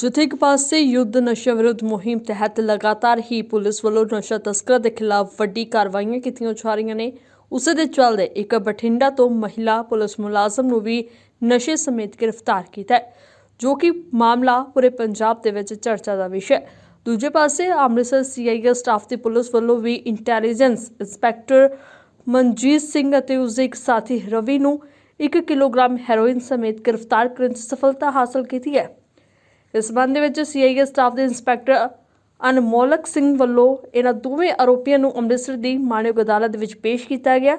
ਜਿੱਥੇ ਇੱਕ ਪਾਸੇ ਯੁੱਧ ਨਸ਼ਾ ਵਿਰੁੱਧ ਮੁਹਿੰਮ ਤਹਿਤ ਲਗਾਤਾਰ ਹੀ ਪੁਲਿਸ ਵੱਲੋਂ ਨਸ਼ਾ ਤਸਕਰਾਂ ਦੇ ਖਿਲਾਫ ਵੱਡੀ ਕਾਰਵਾਈਆਂ ਕੀਤੀਆਂ ਜਾ ਰਹੀਆਂ ਨੇ। ਉਸੇ ਦੇ ਚੱਲਦੇ ਇੱਕ ਬਠਿੰਡਾ ਤੋਂ ਮਹਿਲਾ ਪੁਲਿਸ ਮੁਲਾਜ਼ਮ ਨੂੰ ਵੀ ਨਸ਼ੇ ਸਮੇਤ ਗ੍ਰਿਫਤਾਰ ਕੀਤਾ ਹੈ, ਜੋ ਕਿ ਮਾਮਲਾ ਪੂਰੇ ਪੰਜਾਬ ਦੇ ਵਿੱਚ ਚਰਚਾ ਦਾ ਵਿਸ਼ਾ ਹੈ। ਦੂਜੇ ਪਾਸੇ ਅੰਮ੍ਰਿਤਸਰ ਸੀਆਈਏ ਸਟਾਫ ਦੀ ਪੁਲਿਸ ਵੱਲੋਂ ਵੀ ਇੰਟੈਲੀਜੈਂਸ ਇੰਸਪੈਕਟਰ ਮਨਜੀਤ ਸਿੰਘ ਅਤੇ ਉਸਦੇ ਇੱਕ ਸਾਥੀ ਰਵੀ ਨੂੰ 1 ਕਿਲੋਗ੍ਰਾਮ ਹੈਰੋਇਨ ਸਮੇਤ ਗ੍ਰਿਫਤਾਰ ਕਰਨ 'ਚ ਸਫਲਤਾ ਹਾਸਲ ਕੀਤੀ ਹੈ। ਇਸ ਸੰਬੰਧ ਵਿੱਚ ਸੀਆਈਏ ਸਟਾਫ ਦੇ ਇੰਸਪੈਕਟਰ ਅਨਮੋਲਕ ਸਿੰਘ ਵੱਲੋਂ ਇਹਨਾਂ ਦੋਵੇਂ ਆਰੋਪੀਆਂ ਨੂੰ ਅੰਮ੍ਰਿਤਸਰ ਦੀ ਮਾਣਯੋਗ ਅਦਾਲਤ ਵਿੱਚ ਪੇਸ਼ ਕੀਤਾ ਗਿਆ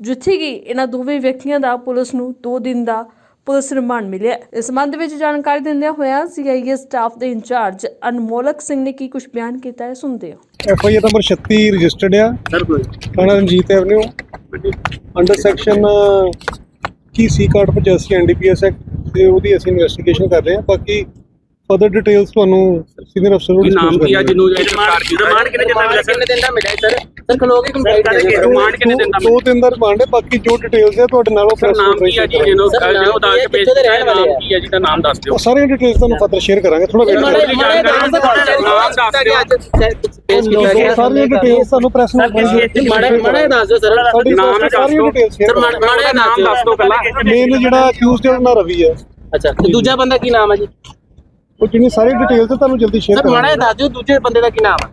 ਜਿੱਥੇ ਕਿ ਇਹਨਾਂ ਦੋਵੇਂ ਵਿਅਕਤੀਆਂ ਦਾ ਪੁਲਿਸ ਨੂੰ 2 ਦਿਨ ਦਾ ਪੁਲਿਸ ਰਿਮਾਂਡ ਮਿਲਿਆ। ਇਸ ਸੰਬੰਧ ਵਿੱਚ ਜਾਣਕਾਰੀ ਦਿੰਦਿਆਂ ਹੋਇਆ ਸੀਆਈਏ ਸਟਾਫ ਦੇ ਇੰਚਾਰਜ ਅਨਮੋਲਕ ਸਿੰਘ ਨੇ ਕੀ ਕੁਝ ਬਿਆਨ ਕੀਤਾ ਹੈ ਸੁਣਦੇ ਹਾਂ। F I R number 36 registered ਆ। ਸਰ ਕੋਈ ਥਾਣਾ ਰਣਜੀਤ ਐਵਨਿਊ ਅੰਡਰ ਸੈਕਸ਼ਨ ਕੀ ਸੀ ਕਾਰਡ 85 ਐਨਡੀਪੀਐਸ ਐਕਟ ਤੇ ਉਹਦੀ ਅਸੀਂ ਇਨਵੈਸਟੀਗੇਸ਼ਨ ਕਰ ਰਹੇ ਹਾਂ। ਬਾਕੀ ਫਰਦਰ ਡਿਟੇਲਸ ਤੁਹਾਨੂੰ ਸੀਨੀਅਰ ਅਫਸਰ ਨੂੰ ਨਾਮ ਕੀ ਆ ਜਿਹਨੂੰ ਸਰਕਾਰ ਕੀਤਾ ਰਿਮਾਂਡ ਕਿੰਨੇ ਦਿਨ ਦਾ ਮਿਲਿਆ ਕਿੰਨੇ ਦਿਨ ਦਾ ਮਿਲਿਆ ਸਰ? ਸਰ ਖਲੋਗੇ ਕੰਪਲੀਟ ਕਰ ਦਿਓ। ਰਿਮਾਂਡ ਕਿੰਨੇ ਦਿਨ ਦਾ ਦੋ ਦੋ ਦਿਨ ਦਾ ਰਿਮਾਂਡ ਹੈ ਬਾਕੀ ਜੋ ਡਿਟੇਲਸ ਹੈ ਤੁਹਾਡੇ ਨਾਲ ਉਹ press ਨਾਮ ਕੀ ਆ ਜੀ। ਜਿਹਨੂੰ ਜਿਹਨੂੰ ਦੱਸ ਕੀ ਦੇ ਵਾਲੇ ਨਾਮ? ਕੀ ਆ ਜਿਹਦਾ ਨਾਮ ਦੱਸ ਦਿਓ। ਉਹ ਸਾਰੀਆਂ ਡਿਟੇਲਸ ਤੁਹਾਨੂੰ ਫਰਦਰ ਸ਼ੇਅਰ ਕਰਾਂਗੇ ਥੋੜਾ ਵੇਟ ਕਰੋ ਨਾਮ ਦਾ ਨਾਮ ਦੱਸ ਦਿਓ। ਪੇਸ਼ ਸਾਰੀਆਂ ਡਿਟੇਲਸ ਤੁਹਾਨੂੰ ਪ੍ਰੈਸ ਨੂੰ ਮਾੜੇ ਮਾੜੇ ਦੱਸ ਦਿਓ ਸਰ। ਨਾਮ ਦੱਸ ਦਿਓ। ਸਰ ਮਾੜੇ ਨਾਮ ਦੱਸ ਦਿਓ ਪਹਿਲਾਂ। ਮੇਨ ਜਿਹੜਾ ਅਕਿਊਜ਼ਡ ਉਹਨਾਂ ਰਵੀ ਹੈ। ਅੱਛਾ ਤੇ ਦੂਜਾ ਬੰਦਾ ਕੀ ਨਾਮ ਹੈ ਜੀ? ਉਹ ਜਿੰਨੀ ਸਾਰੀ ਡਿਟੇਲਸ ਤੁਹਾਨੂੰ ਜਲਦੀ ਸ਼ੇਅਰ ਸਰ ਮਾੜਾ ਜਿਹਾ ਦੱਸ ਦਿਓ ਦੂਜੇ ਬੰਦੇ ਦਾ ਕੀ ਨਾਮ ਹੈ